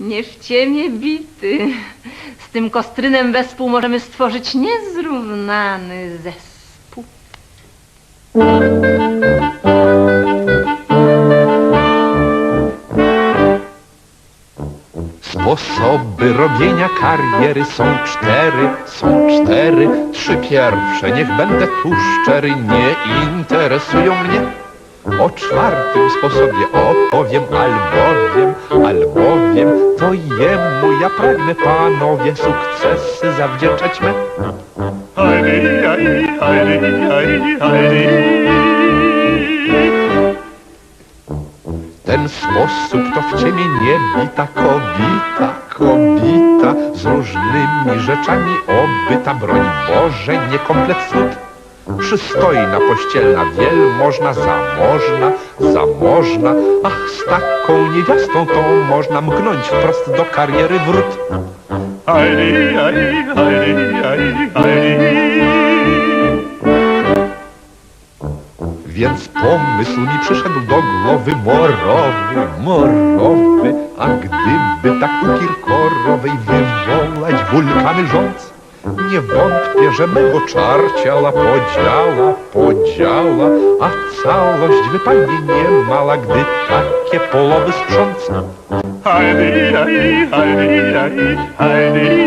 Nie w ciemię bity. Z tym kostrynem wespół możemy stworzyć niezrównany zespół. Sposoby robienia kariery są cztery, są cztery. Trzy pierwsze, niech będę tu szczery, nie interesują mnie. O czwartym sposobie opowiem, albowiem, albowiem to jemu ja pragnę, panowie, sukcesy zawdzięczać me. Ten sposób to w ciemię niebita kobita, kobita z różnymi rzeczami obyta, broń Boże, nie komplet. Przystojna pościelna wielmożna, zamożna, zamożna, ach, z taką niewiastą to można mknąć wprost do kariery wrót. Heidi, Heidi, Heidi, Heidi, Heidi. Więc pomysł mi przyszedł do głowy morowy, morowy, a gdyby tak u Kirkorowej wywołać wulkany rząd, nie wątpię, że mego czarciala podziała, podziała, a całość wypadnie niemala, gdy takie polowy Heidi.